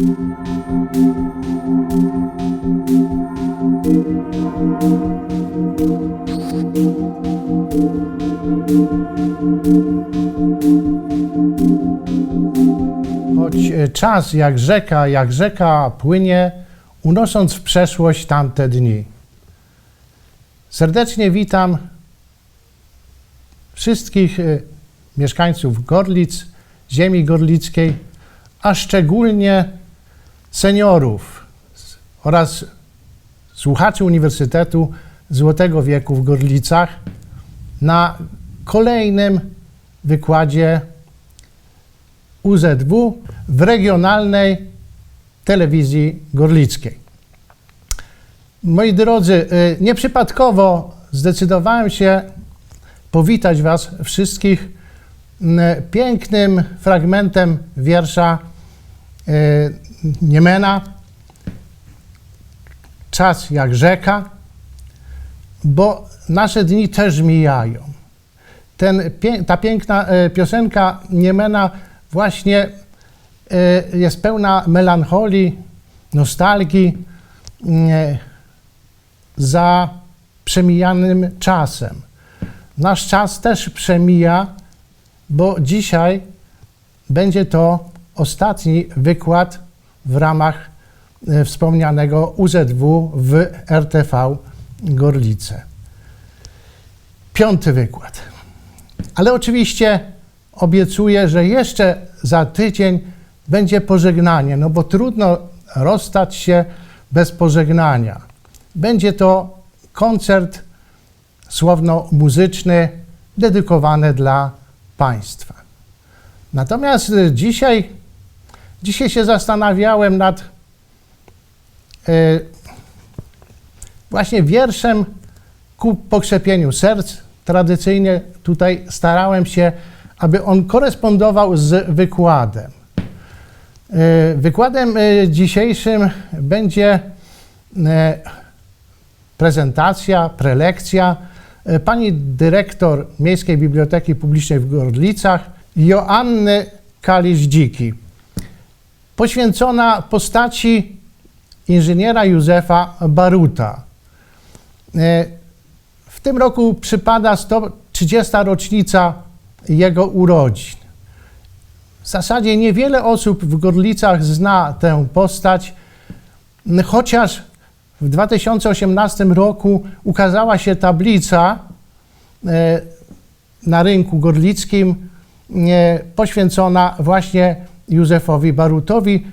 Choć e, czas jak rzeka, jak rzeka płynie, unosząc w przeszłość tamte dni. Serdecznie witam wszystkich e, mieszkańców Gorlic, ziemi gorlickiej, a szczególnie seniorów oraz słuchaczy Uniwersytetu Złotego Wieku w Gorlicach na kolejnym wykładzie UZW w regionalnej telewizji gorlickiej. Moi drodzy, y, nieprzypadkowo zdecydowałem się powitać Was wszystkich y, pięknym fragmentem wiersza y, Niemena Czas jak rzeka, bo nasze dni też mijają. Ten, ta piękna e, piosenka Niemena właśnie e, jest pełna melancholii, nostalgii e, za przemijanym czasem. Nasz czas też przemija, bo dzisiaj będzie to ostatni wykład w ramach e, wspomnianego UZW w RTV Gorlice. Piąty wykład. Ale oczywiście obiecuję, że jeszcze za tydzień będzie pożegnanie, no bo trudno rozstać się bez pożegnania. Będzie to koncert słowno-muzyczny dedykowany dla Państwa. Natomiast dzisiaj, dzisiaj się zastanawiałem nad y, właśnie wierszem ku pokrzepieniu serc. Tradycyjnie tutaj starałem się, aby on korespondował z wykładem. E, Wykładem e, dzisiejszym będzie e, prezentacja, prelekcja e, pani dyrektor Miejskiej Biblioteki Publicznej w Gorlicach Joanny Kalisz-Dziki, poświęcona postaci inżyniera Józefa Baruta. E, W tym roku przypada 130. rocznica jego urodzin. W zasadzie niewiele osób w Gorlicach zna tę postać, chociaż w 2018 roku ukazała się tablica e, na rynku gorlickim e, poświęcona właśnie Józefowi Barutowi,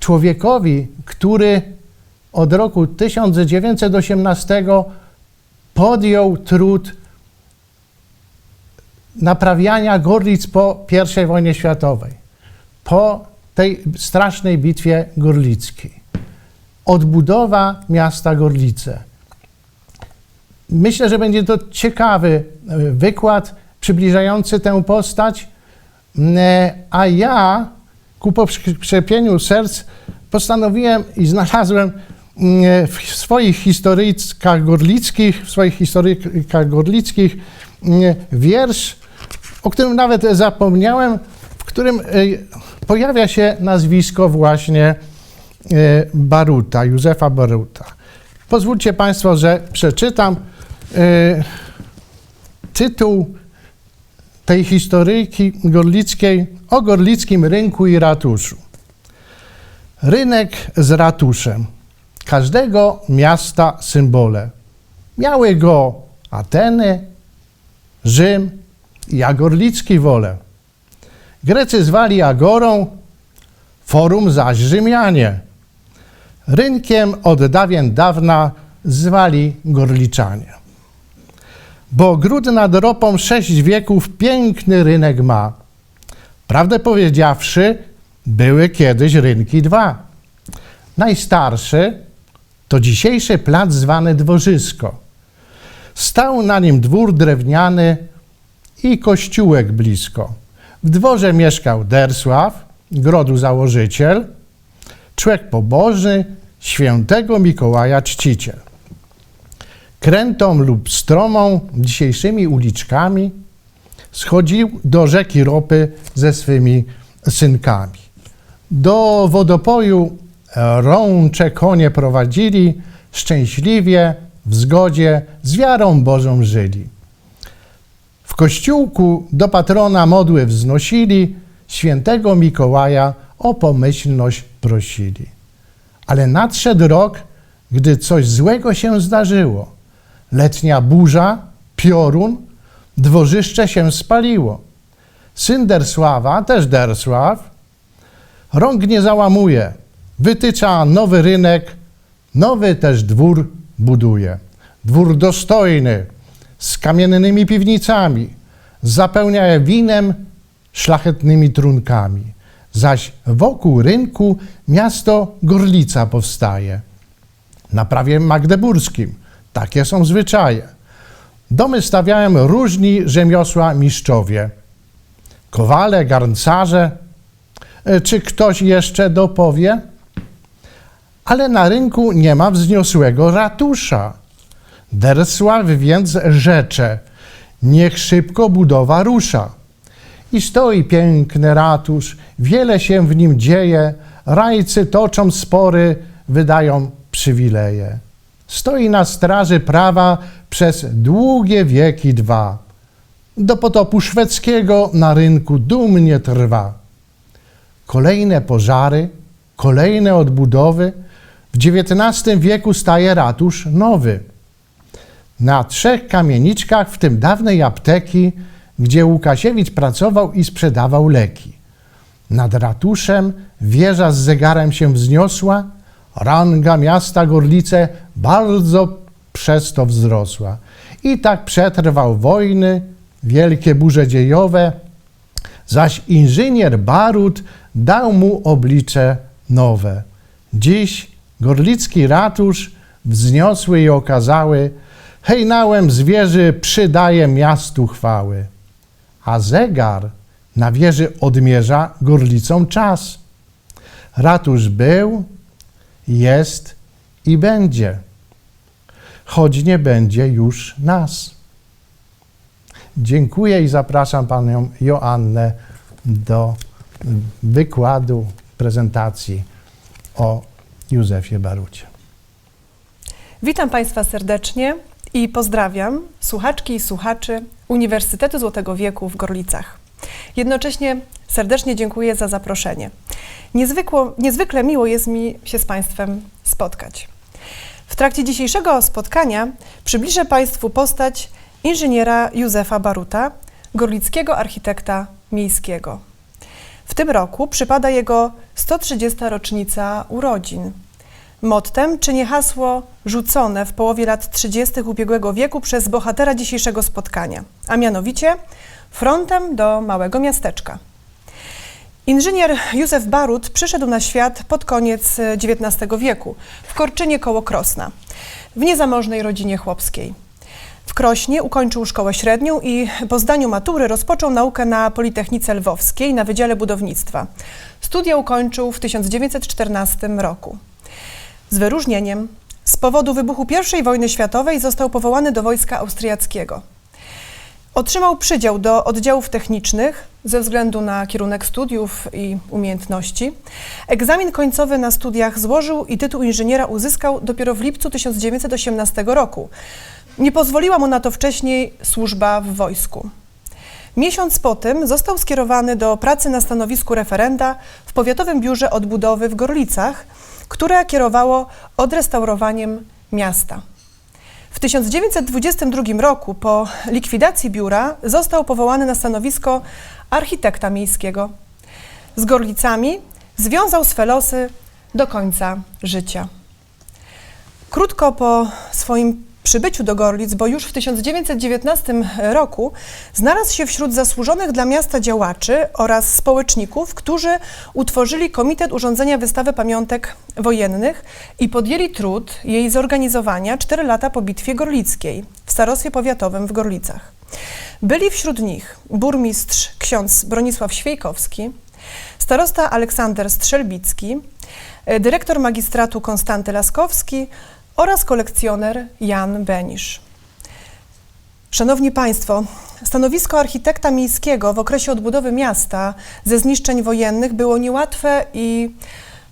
człowiekowi, który od roku 1918 podjął trud naprawiania Gorlic po I wojnie światowej, po tej strasznej bitwie gorlickiej. Odbudowa miasta Gorlice. Myślę, że będzie to ciekawy e, wykład przybliżający tę postać, a ja ku pokrzepieniu serc postanowiłem i znalazłem mm, w swoich historykach gorlickich, w swoich historykach gorlickich mm, wiersz, o którym nawet zapomniałem, w którym e, pojawia się nazwisko właśnie e, Baruta, Józefa Baruta. Pozwólcie Państwo, że przeczytam e, tytuł tej historyjki gorlickiej o gorlickim rynku i ratuszu. Rynek z ratuszem. Każdego miasta symbole. Miały go Ateny, Rzym i Agorlicki wolę. Grecy zwali Agorą, forum zaś Rzymianie. Rynkiem od dawien dawna zwali Gorliczanie. Bo gród nad ropą sześć wieków piękny rynek ma. Prawdę powiedziawszy, były kiedyś rynki dwa. Najstarszy to dzisiejszy plac zwany Dworzysko. Stał na nim dwór drewniany i kościółek blisko. W dworze mieszkał Dersław, grodu założyciel, człowiek pobożny, świętego Mikołaja czciciel krętą lub stromą, dzisiejszymi uliczkami, schodził do rzeki Ropy ze swymi synkami. Do wodopoju rącze konie prowadzili, szczęśliwie, w zgodzie z wiarą Bożą żyli. W kościółku do patrona modły wznosili, świętego Mikołaja o pomyślność prosili. Ale nadszedł rok, gdy coś złego się zdarzyło. Letnia burza, piorun, dworzyszcze się spaliło. Syn Dersława, też Dersław, rąk nie załamuje, wytycza nowy rynek, nowy też dwór buduje. Dwór dostojny, z kamiennymi piwnicami, zapełnia je winem, szlachetnymi trunkami. Zaś wokół rynku miasto Gorlica powstaje. Na prawie magdeburskim takie są zwyczaje. Domy stawiają różni rzemiosła mistrzowie. Kowale, garncarze, E, czy ktoś jeszcze dopowie? Ale na rynku nie ma wzniosłego ratusza. Dersław więc rzecze, niech szybko budowa rusza. I stoi piękny ratusz, wiele się w nim dzieje, rajcy toczą spory, wydają przywileje. Stoi na straży prawa przez długie wieki dwa. Do potopu szwedzkiego na rynku dumnie trwa kolejne pożary, kolejne odbudowy. W XIX wieku staje ratusz nowy. Na trzech kamieniczkach, w tym dawnej apteki, gdzie Łukasiewicz pracował i sprzedawał leki. Nad ratuszem wieża z zegarem się wzniosła, ranga miasta Gorlice bardzo przez to wzrosła. I tak przetrwał wojny, wielkie burze dziejowe, zaś inżynier Barut dał mu oblicze nowe. Dziś gorlicki ratusz wzniosły i okazały, hejnałem zwierzy przydaje miastu chwały. A zegar na wieży odmierza gorlicą czas. Ratusz był, jest i będzie, choć nie będzie już nas. Dziękuję i zapraszam panią Joannę do wykładu, prezentacji o Józefie Barucie. Witam Państwa serdecznie i pozdrawiam słuchaczki i słuchaczy Uniwersytetu Złotego Wieku w Gorlicach. Jednocześnie serdecznie dziękuję za zaproszenie. Niezwykło, niezwykle miło jest mi się z Państwem spotkać. W trakcie dzisiejszego spotkania przybliżę Państwu postać inżyniera Józefa Baruta, gorlickiego architekta miejskiego. W tym roku przypada jego 130. rocznica urodzin. Mottem czyni hasło rzucone w połowie lat 30. ubiegłego wieku przez bohatera dzisiejszego spotkania, a mianowicie frontem do małego miasteczka. Inżynier Józef Barut przyszedł na świat pod koniec XIX wieku w Korczynie koło Krosna, w niezamożnej rodzinie chłopskiej. W Krośnie ukończył szkołę średnią i po zdaniu matury rozpoczął naukę na Politechnice Lwowskiej na Wydziale Budownictwa. Studia ukończył w 1914 roku. Z wyróżnieniem z powodu wybuchu I wojny światowej został powołany do wojska austriackiego. Otrzymał przydział do oddziałów technicznych ze względu na kierunek studiów i umiejętności. Egzamin końcowy na studiach złożył i tytuł inżyniera uzyskał dopiero w lipcu 1918 roku. Nie pozwoliła mu na to wcześniej służba w wojsku. Miesiąc po tym został skierowany do pracy na stanowisku referenda w Powiatowym Biurze Odbudowy w Gorlicach, które kierowało odrestaurowaniem miasta. W 1922 roku po likwidacji biura został powołany na stanowisko architekta miejskiego. Z Gorlicami związał swe losy do końca życia. Krótko po swoim przybyciu do Gorlic, bo już w 1919 roku znalazł się wśród zasłużonych dla miasta działaczy oraz społeczników, którzy utworzyli Komitet Urządzenia Wystawy Pamiątek Wojennych i podjęli trud jej zorganizowania cztery lata po Bitwie Gorlickiej w Starostwie Powiatowym w Gorlicach. Byli wśród nich burmistrz ksiądz Bronisław Świejkowski, starosta Aleksander Strzelbicki, dyrektor magistratu Konstanty Laskowski oraz kolekcjoner Jan Benisz. Szanowni Państwo, stanowisko architekta miejskiego w okresie odbudowy miasta ze zniszczeń wojennych było niełatwe i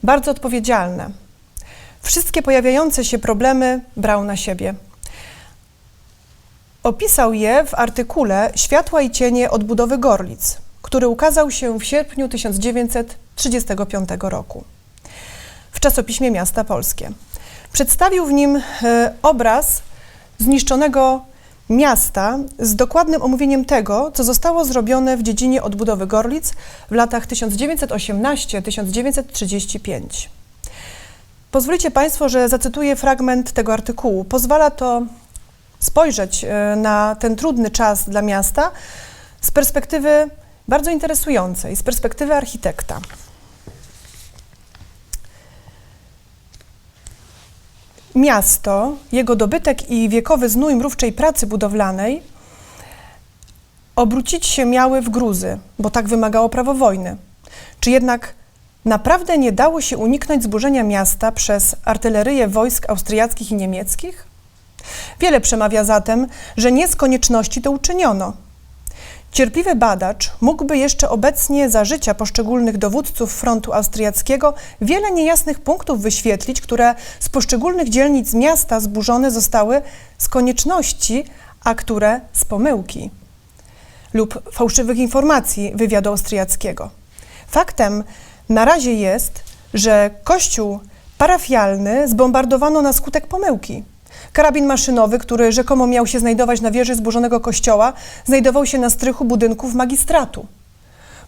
bardzo odpowiedzialne. Wszystkie pojawiające się problemy brał na siebie. Opisał je w artykule Światła i cienie odbudowy Gorlic, który ukazał się w sierpniu 1935 roku w czasopiśmie Miasta Polskie. Przedstawił w nim e, obraz zniszczonego miasta z dokładnym omówieniem tego, co zostało zrobione w dziedzinie odbudowy Gorlic w latach 1918-1935. Pozwolicie Państwo, że zacytuję fragment tego artykułu. Pozwala to spojrzeć e, na ten trudny czas dla miasta z perspektywy bardzo interesującej, z perspektywy architekta. Miasto, jego dobytek i wiekowy znój mrówczej pracy budowlanej obrócić się miały w gruzy, bo tak wymagało prawo wojny. Czy jednak naprawdę nie dało się uniknąć zburzenia miasta przez artylerię wojsk austriackich i niemieckich? Wiele przemawia zatem, że nie z konieczności to uczyniono. Cierpliwy badacz mógłby jeszcze obecnie za życia poszczególnych dowódców frontu austriackiego wiele niejasnych punktów wyświetlić, które z poszczególnych dzielnic miasta zburzone zostały z konieczności, a które z pomyłki lub fałszywych informacji wywiadu austriackiego. Faktem na razie jest, że kościół parafialny zbombardowano na skutek pomyłki. Karabin maszynowy, który rzekomo miał się znajdować na wieży zburzonego kościoła, znajdował się na strychu budynków magistratu.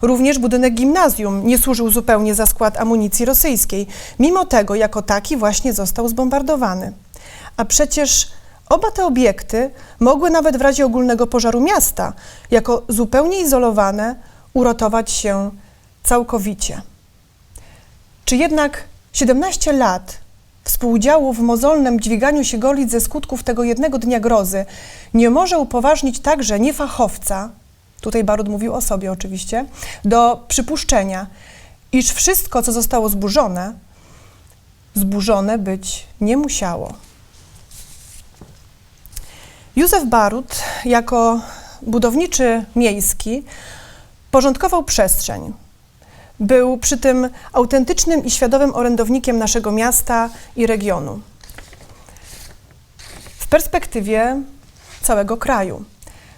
Również budynek gimnazjum nie służył zupełnie za skład amunicji rosyjskiej. Mimo tego, jako taki właśnie został zbombardowany. A przecież oba te obiekty mogły nawet w razie ogólnego pożaru miasta, jako zupełnie izolowane, uratować się całkowicie. Czy jednak 17 lat współudziału w mozolnym dźwiganiu się golic ze skutków tego jednego dnia grozy nie może upoważnić także niefachowca, tutaj Barut mówił o sobie oczywiście, do przypuszczenia, iż wszystko, co zostało zburzone, zburzone być nie musiało. Józef Barut jako budowniczy miejski porządkował przestrzeń, był przy tym autentycznym i świadomym orędownikiem naszego miasta i regionu. W perspektywie całego kraju.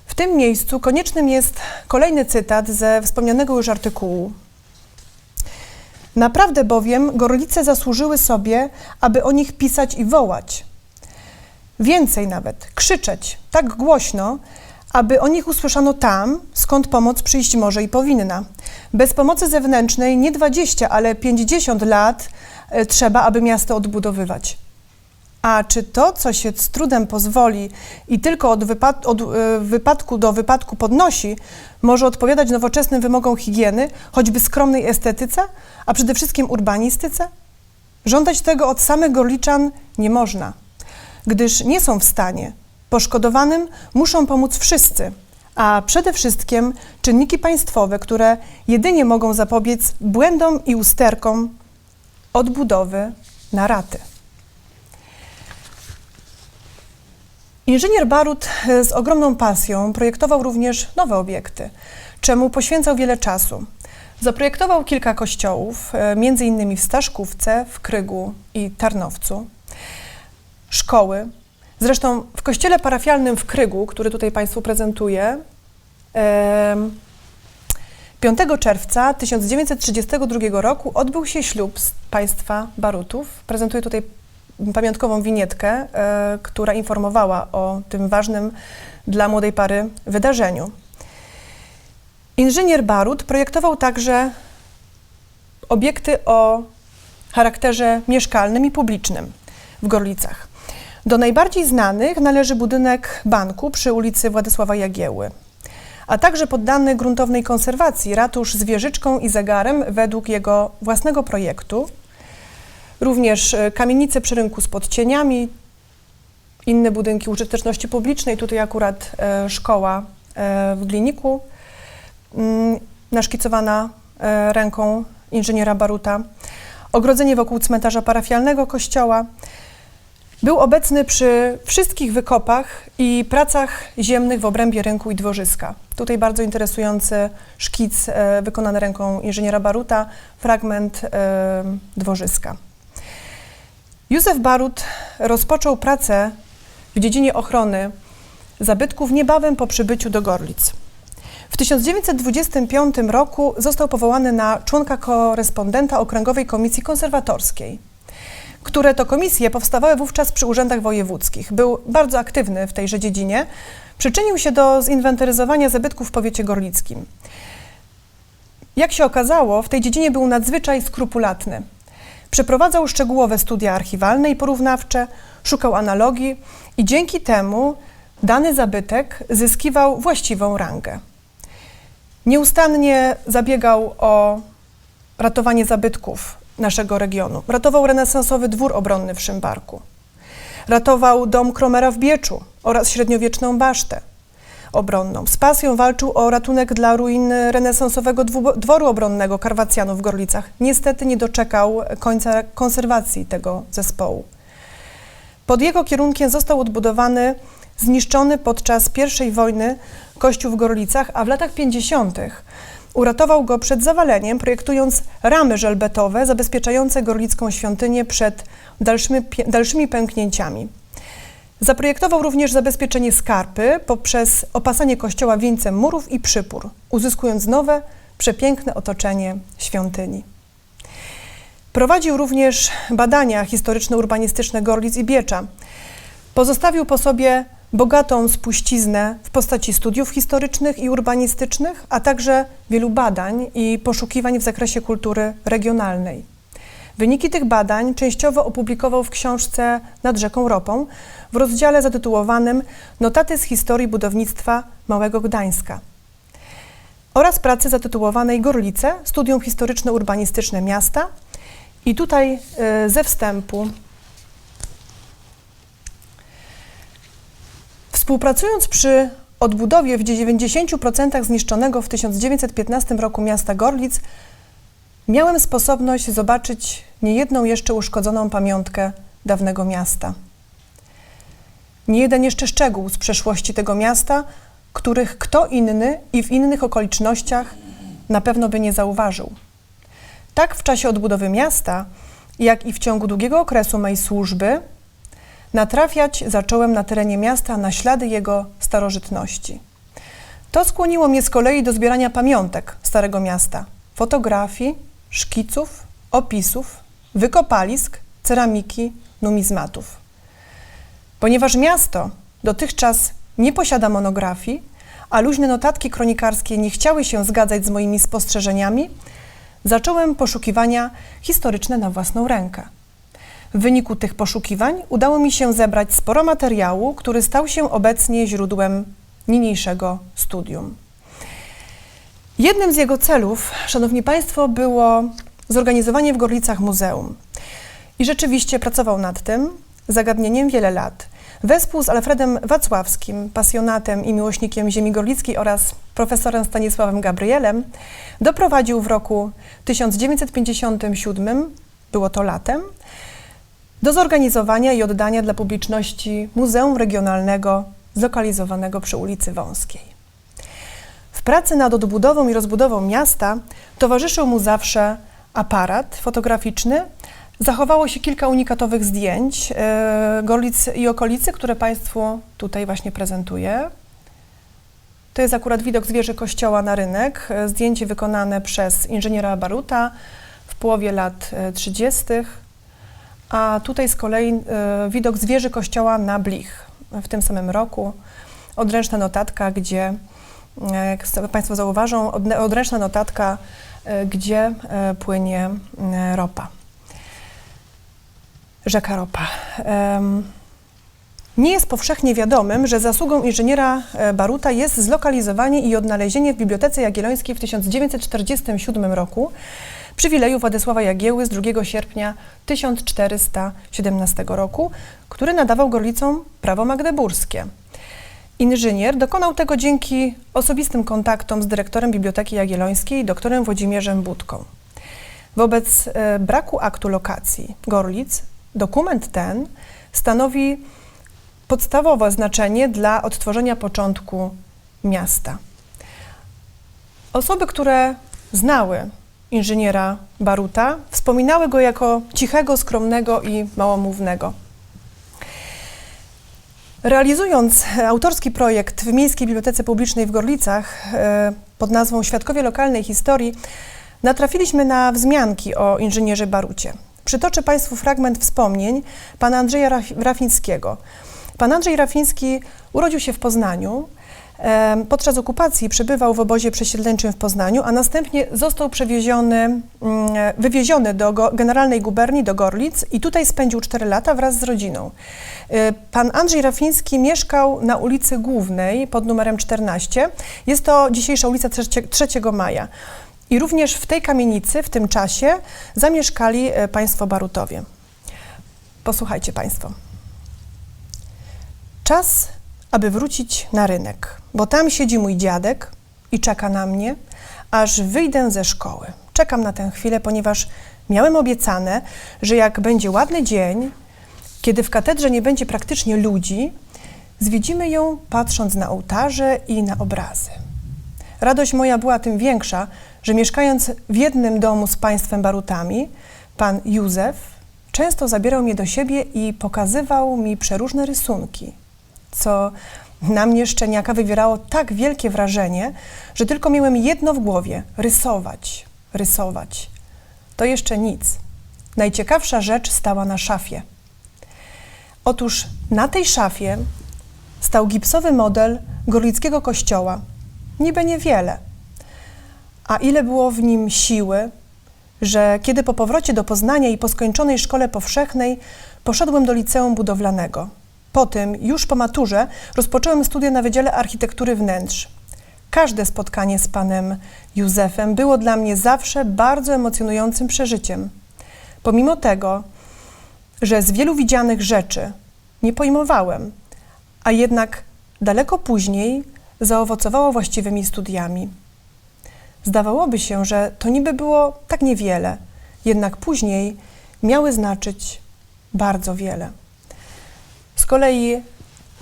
W tym miejscu koniecznym jest kolejny cytat ze wspomnianego już artykułu. Naprawdę bowiem Gorlice zasłużyły sobie, aby o nich pisać i wołać. Więcej nawet, krzyczeć tak głośno, aby o nich usłyszano tam, skąd pomoc przyjść może i powinna. Bez pomocy zewnętrznej nie 20, ale 50 lat e, trzeba, aby miasto odbudowywać. A czy to, co się z trudem pozwoli i tylko od, wypad od e, wypadku do wypadku podnosi, może odpowiadać nowoczesnym wymogom higieny, choćby skromnej estetyce, a przede wszystkim urbanistyce? Żądać tego od samych Gorliczan nie można, gdyż nie są w stanie. Poszkodowanym muszą pomóc wszyscy, a przede wszystkim czynniki państwowe, które jedynie mogą zapobiec błędom i usterkom odbudowy na raty. Inżynier Barut e, z ogromną pasją projektował również nowe obiekty, czemu poświęcał wiele czasu. Zaprojektował kilka kościołów, e, innymi w Staszkówce, w Krygu i Tarnowcu, szkoły. Zresztą w kościele parafialnym w Krygu, który tutaj Państwu prezentuję, 5 czerwca 1932 roku odbył się ślub z państwa Barutów. Prezentuję tutaj pamiątkową winietkę, e, która informowała o tym ważnym dla młodej pary wydarzeniu. Inżynier Barut projektował także obiekty o charakterze mieszkalnym i publicznym w Gorlicach. Do najbardziej znanych należy budynek banku przy ulicy Władysława Jagieły a także poddany gruntownej konserwacji ratusz z wieżyczką i zegarem według jego własnego projektu. Również e, kamienice przy rynku z podcieniami, inne budynki użyteczności publicznej, tutaj akurat e, szkoła e, w Gliniku, mm, naszkicowana ręką inżyniera Baruta, ogrodzenie wokół cmentarza parafialnego kościoła, Był obecny przy wszystkich wykopach i pracach ziemnych w obrębie rynku i dworzyska. Tutaj bardzo interesujący szkic e, wykonany ręką inżyniera Baruta, fragment e, dworzyska. Józef Barut rozpoczął pracę w dziedzinie ochrony zabytków niebawem po przybyciu do Gorlic. W 1925 roku został powołany na członka korespondenta Okręgowej Komisji Konserwatorskiej, które to komisje powstawały wówczas przy urzędach wojewódzkich. Był bardzo aktywny w tejże dziedzinie. Przyczynił się do zinwentaryzowania zabytków w powiecie gorlickim. Jak się okazało, w tej dziedzinie był nadzwyczaj skrupulatny. Przeprowadzał szczegółowe studia archiwalne i porównawcze, szukał analogii i dzięki temu dany zabytek zyskiwał właściwą rangę. Nieustannie zabiegał o ratowanie zabytków naszego regionu. Ratował renesansowy dwór obronny w Szymbarku. Ratował dom Kromera w Bieczu oraz średniowieczną basztę obronną. Z pasją walczył o ratunek dla ruin renesansowego dworu obronnego Karwacjanów w Gorlicach. Niestety nie doczekał końca konserwacji tego zespołu. Pod jego kierunkiem został odbudowany zniszczony podczas I wojny kościół w Gorlicach, a w latach 50. uratował go przed zawaleniem, projektując ramy żelbetowe zabezpieczające gorlicką świątynię przed dalszymi, dalszymi pęknięciami. Zaprojektował również zabezpieczenie skarpy poprzez opasanie kościoła wieńcem murów i przypór, uzyskując nowe, przepiękne otoczenie świątyni. Prowadził również badania historyczno-urbanistyczne Gorlic i Biecza. Pozostawił po sobie bogatą spuściznę w postaci studiów historycznych i urbanistycznych, a także wielu badań i poszukiwań w zakresie kultury regionalnej. Wyniki tych badań częściowo opublikował w książce Nad rzeką Ropą w rozdziale zatytułowanym Notaty z historii budownictwa Małego Gdańska oraz pracy zatytułowanej Gorlice Studium historyczno-urbanistyczne miasta. I tutaj y, ze wstępu Współpracując przy odbudowie w 90% zniszczonego w 1915 roku miasta Gorlic, miałem sposobność zobaczyć niejedną jeszcze uszkodzoną pamiątkę dawnego miasta. Niejeden jeszcze szczegół z przeszłości tego miasta, których kto inny i w innych okolicznościach na pewno by nie zauważył. Tak w czasie odbudowy miasta, jak i w ciągu długiego okresu mej służby, natrafiać zacząłem na terenie miasta na ślady jego starożytności. To skłoniło mnie z kolei do zbierania pamiątek Starego Miasta, fotografii, szkiców, opisów, wykopalisk, ceramiki, numizmatów. Ponieważ miasto dotychczas nie posiada monografii, a luźne notatki kronikarskie nie chciały się zgadzać z moimi spostrzeżeniami, zacząłem poszukiwania historyczne na własną rękę. W wyniku tych poszukiwań udało mi się zebrać sporo materiału, który stał się obecnie źródłem niniejszego studium. Jednym z jego celów, Szanowni Państwo, było zorganizowanie w Gorlicach muzeum. I rzeczywiście pracował nad tym zagadnieniem wiele lat. Wespół z Alfredem Wacławskim, pasjonatem i miłośnikiem ziemi gorlickiej oraz profesorem Stanisławem Gabrielem, doprowadził w roku 1957, było to latem, do zorganizowania i oddania dla publiczności Muzeum Regionalnego zlokalizowanego przy ulicy Wąskiej. W pracy nad odbudową i rozbudową miasta towarzyszył mu zawsze aparat fotograficzny. Zachowało się kilka unikatowych zdjęć e, Gorlic i okolicy, które Państwu tutaj właśnie prezentuję. To jest akurat widok z wieży kościoła na rynek. e, Zdjęcie wykonane przez inżyniera Baruta w połowie lat e, 30. A tutaj z kolei e, widok z wieży kościoła na Blich w tym samym roku. Odręczna notatka, gdzie, e, jak Państwo zauważą, odręczna notatka, e, gdzie płynie ropa. Rzeka Ropa. Nie jest powszechnie wiadomym, że zasługą inżyniera e, Baruta jest zlokalizowanie i odnalezienie w Bibliotece Jagiellońskiej w 1947 roku przywileju Władysława Jagieły z 2 sierpnia 1417 roku, który nadawał Gorlicom prawo magdeburskie. Inżynier dokonał tego dzięki osobistym kontaktom z dyrektorem Biblioteki Jagiellońskiej, doktorem Włodzimierzem Budką. Wobec e, braku aktu lokacji Gorlic, dokument ten stanowi podstawowe znaczenie dla odtworzenia początku miasta. Osoby, które znały inżyniera Baruta, wspominały go jako cichego, skromnego i małomównego. Realizując autorski projekt w Miejskiej Bibliotece Publicznej w Gorlicach e, pod nazwą Świadkowie lokalnej historii, natrafiliśmy na wzmianki o inżynierze Barucie. Przytoczę Państwu fragment wspomnień pana Andrzeja Raf- Rafińskiego. Pan Andrzej Rafiński urodził się w Poznaniu. Podczas okupacji przebywał w obozie przesiedleńczym w Poznaniu, a następnie został przewieziony, mm, wywieziony do Generalnej Guberni, do Gorlic i tutaj spędził 4 lata wraz z rodziną. Y, Pan Andrzej Rafiński mieszkał na ulicy Głównej pod numerem 14. Jest to dzisiejsza ulica 3, 3 Maja. I również w tej kamienicy w tym czasie zamieszkali e, państwo Barutowie. Posłuchajcie Państwo. Czas, aby wrócić na rynek, bo tam siedzi mój dziadek i czeka na mnie, aż wyjdę ze szkoły. Czekam na tę chwilę, ponieważ miałem obiecane, że jak będzie ładny dzień, kiedy w katedrze nie będzie praktycznie ludzi, zwiedzimy ją patrząc na ołtarze i na obrazy. Radość moja była tym większa, że mieszkając w jednym domu z państwem Barutami, pan Józef często zabierał mnie do siebie i pokazywał mi przeróżne rysunki, co na mnie szczeniaka wywierało tak wielkie wrażenie, że tylko miałem jedno w głowie rysować, rysować. To jeszcze nic. Najciekawsza rzecz stała na szafie. Otóż na tej szafie stał gipsowy model gorlickiego kościoła. Niby niewiele, a ile było w nim siły, że kiedy po powrocie do Poznania i po skończonej szkole powszechnej poszedłem do liceum budowlanego. Potem, już po maturze, rozpocząłem studia na Wydziale Architektury Wnętrz. Każde spotkanie z panem Józefem było dla mnie zawsze bardzo emocjonującym przeżyciem. Pomimo tego, że z wielu widzianych rzeczy nie pojmowałem, a jednak daleko później zaowocowało właściwymi studiami. Zdawałoby się, że to niby było tak niewiele, jednak później miały znaczyć bardzo wiele. Z kolei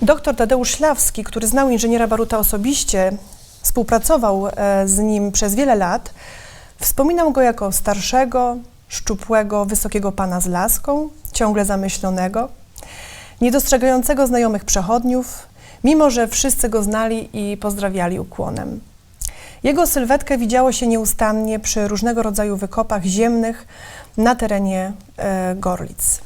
dr Tadeusz Ślawski, który znał inżyniera Baruta osobiście, współpracował e, z nim przez wiele lat, wspominał go jako starszego, szczupłego, wysokiego pana z laską, ciągle zamyślonego, niedostrzegającego znajomych przechodniów, mimo że wszyscy go znali i pozdrawiali ukłonem. Jego sylwetkę widziało się nieustannie przy różnego rodzaju wykopach ziemnych na terenie e, Gorlic.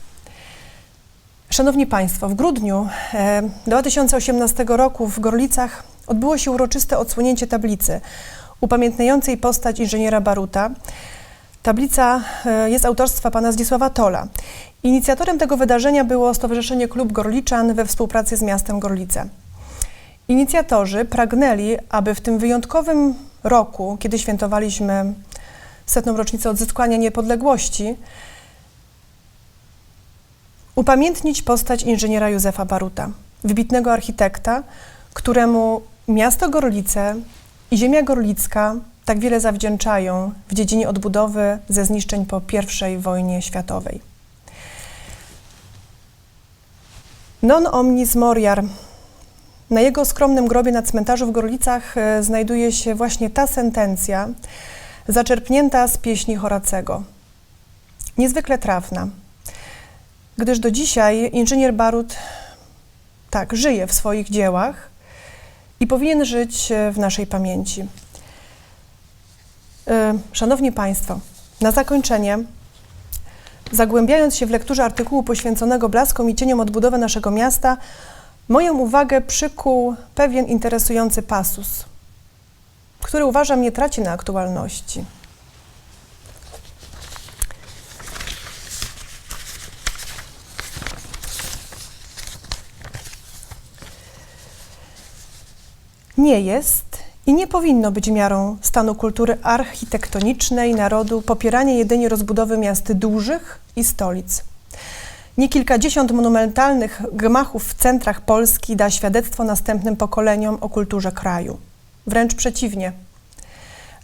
Szanowni Państwo, w grudniu e, 2018 roku w Gorlicach odbyło się uroczyste odsłonięcie tablicy upamiętniającej postać inżyniera Baruta. Tablica e, jest autorstwa pana Zdzisława Tola. Inicjatorem tego wydarzenia było Stowarzyszenie Klub Gorliczan we współpracy z miastem Gorlice. Inicjatorzy pragnęli, aby w tym wyjątkowym roku, kiedy świętowaliśmy setną rocznicę odzyskania niepodległości, upamiętnić postać inżyniera Józefa Baruta, wybitnego architekta, któremu miasto Gorlice i ziemia gorlicka tak wiele zawdzięczają w dziedzinie odbudowy ze zniszczeń po I wojnie światowej. Non omnis moriar. Na jego skromnym grobie na cmentarzu w Gorlicach e, znajduje się właśnie ta sentencja, zaczerpnięta z pieśni Horacego. Niezwykle trafna, gdyż do dzisiaj inżynier Barut tak żyje w swoich dziełach i powinien żyć e, w naszej pamięci. E, Szanowni Państwo, na zakończenie, zagłębiając się w lekturze artykułu poświęconego blaskom i cieniom odbudowy naszego miasta, moją uwagę przykuł pewien interesujący pasus, który uważam nie traci na aktualności. Nie jest i nie powinno być miarą stanu kultury architektonicznej narodu popieranie jedynie rozbudowy miast dużych i stolic. Nie kilkadziesiąt monumentalnych gmachów w centrach Polski da świadectwo następnym pokoleniom o kulturze kraju. Wręcz przeciwnie.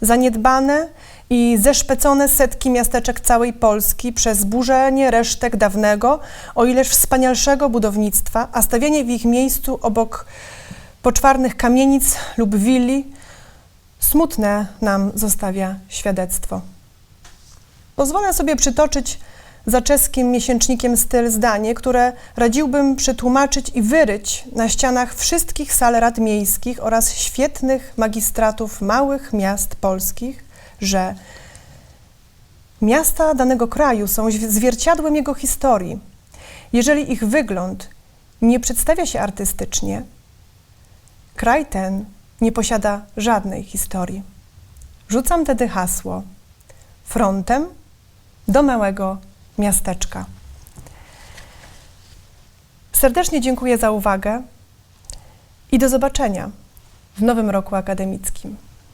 Zaniedbane i zeszpecone setki miasteczek całej Polski przez burzenie resztek dawnego, o ileż wspanialszego budownictwa, a stawianie w ich miejscu obok poczwarnych kamienic lub willi smutne nam zostawia świadectwo. Pozwolę sobie przytoczyć za czeskim miesięcznikiem styl zdanie, które radziłbym przetłumaczyć i wyryć na ścianach wszystkich sal rad miejskich oraz świetnych magistratów małych miast polskich, że miasta danego kraju są zwi- zwierciadłem jego historii. Jeżeli ich wygląd nie przedstawia się artystycznie, kraj ten nie posiada żadnej historii. Rzucam tedy hasło frontem do małego miasteczka. Serdecznie dziękuję za uwagę i do zobaczenia w nowym roku akademickim.